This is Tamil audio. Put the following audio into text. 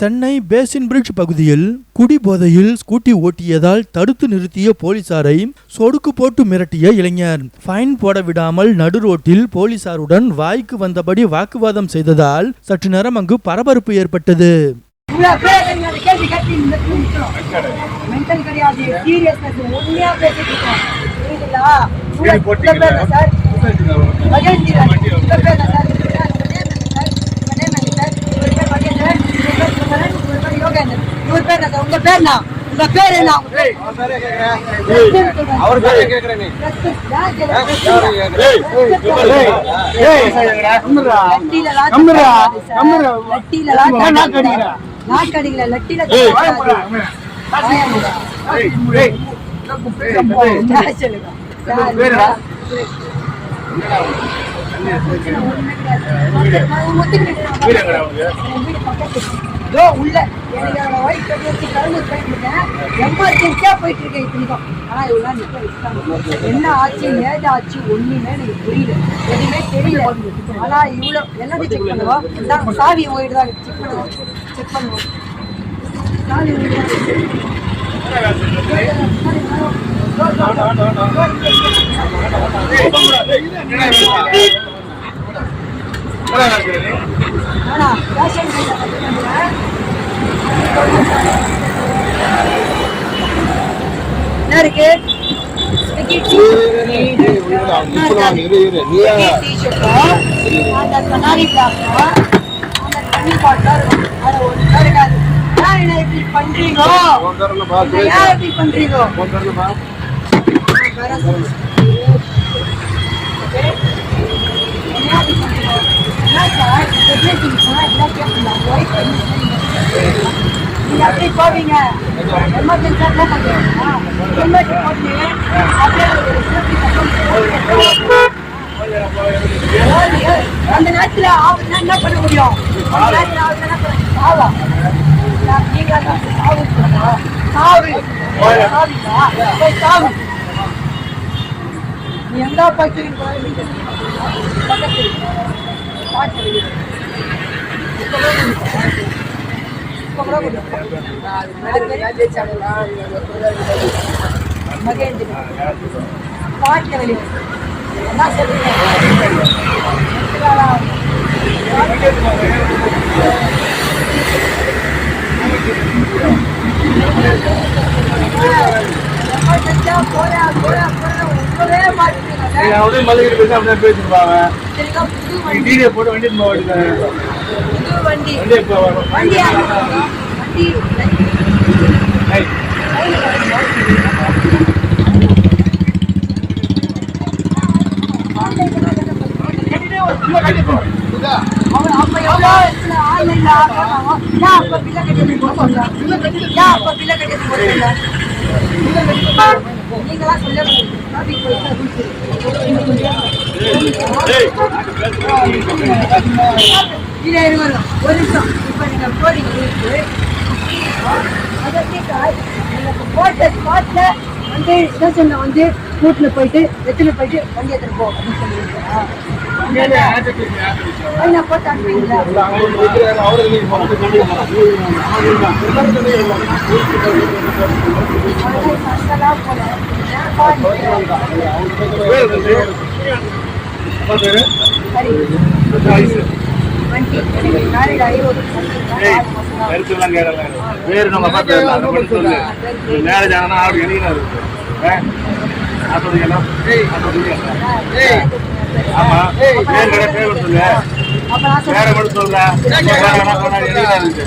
சென்னை பேசின் பிரிட்ஜ் பகுதியில் குடிபோதையில் ஸ்கூட்டி ஓட்டியதால் தடுத்து நிறுத்திய போலீசாரை சொடுக்கு போட்டு மிரட்டிய இளைஞர். ஃபைன் போட விடாமல் நடு ரோட்டில் போலீசாருடன் வாய்க்கு வந்தபடி வாக்குவாதம் செய்ததால் சற்று நேரம் அங்கு பரபரப்பு ஏற்பட்டது. இவ்வளவு பேர் நீங்க அந்த கேள்வி கேட்டு இந்த இடத்துல நிக்கிறோம். மென்டல் கிடையாது சீரியஸ்னஸ் உண்மையா பேசிட்டு இருக்கோம் புரியுதுங்களா இவ்வளவு இவ்வளவு பேர் தான் சார் மகேந்திரன் இவ்வளவு பேர் தான் சார் உங்க name என்ன சார்? உங்க name என்ன சார்? இவர் பேர் மகேந்திரன், இவர் பேர் சுந்தரன், இவர் பேர் யோகேந்திரன். உங்க பேர் என்ன? உங்க பேர் என்ன? அவர் பேரை கேக்குற நீ Respect. யார் கேக்குறது? லட்டில லாக் கம்முடா, கிடையாது சார். கம்முடா. லட்டில உள்ள. எனக்கு கட்டி வச்சு கலந்து போயிட்டு எமர்ஜென்சியாக போயிட்டு இருக்கேன் இத்தனைக்கும். வச்சுட்டாங்க. என்ன ஆச்சு ஏது ஆச்சு ஒண்ணுமே எனக்கு புரியல. எதுவுமே தெரியல. ஆனா இவ்வளவு எல்லாத்தையும் செக் பண்ணுவோம் இந்தாங்க, சாவி உங்ககிட்ட தான். செக் பண்ணுவோம் செக் பண்ணுவோம் சாவி உங்ககிட்ட தான் இருக்கு. ஆனா ரேஷன் கடையில கட்டுறாங்க. என்ன இருக்கு அந்த கண்ணாடி glass-உம், அந்த தண்ணி இருக்கும். இருக்காது. ஏன் இப்படி பண்றீங்க ஏன் இப்படி பண்றீங்க வேற சொல்லு. Okay? என்ன இப்படி பண்றீங்க? என்ன சார் எப்படி இருக்கீங்க சார் எல்லாம் கேட்கல ஒய்ஃப் நீங்க அப்படி போவீங்க. எமர்ஜென்சியா போக மாட்டீங்க ஹெல்மெட் போட்டு அப்படியே அந்த நேரத்துல என்ன பண்ண முடியும்? அந்த என்ன நீங்க சாவு சாவு. சாவு. நீ எந்த பச்சைக்கு போய் பக்கத்துல பாட்டு இப்ப கூட கொடுங்க. மகேந்திரன் பாட்டு வெளியே மாட்டீங்க அவரே மல்லிகை பேசி அப்படியே பேசிருப்பாங்க நீ வண்டி போட்டு புது வண்டி. வண்டி வண்டி நீங்களா சொல்ல டிராபிக் இருங்க ஒரு நிமிஷம் இப்ப நீங்க போறீங்க ஊருக்கு அதற்கு எனக்கு போட்ட வந்து ஸ்டேஷன்ல வந்து ரூட்ல போயிட்டு எத்தனை போயிட்டு வண்டி எடுத்துட்டு போ அப்படின்னு நான் போட்டு சரி வண்டி எனக்கு வேறு நம்ம பார்த்து அந்த மட்டும் சொல்லு மேரேஜ் ஆனால் ஆடு எளியனா இருக்கு நான் ஆமா பேர் கடை பேர் சொல்லு வேற மட்டும் சொல்ல வேற என்ன இருக்கு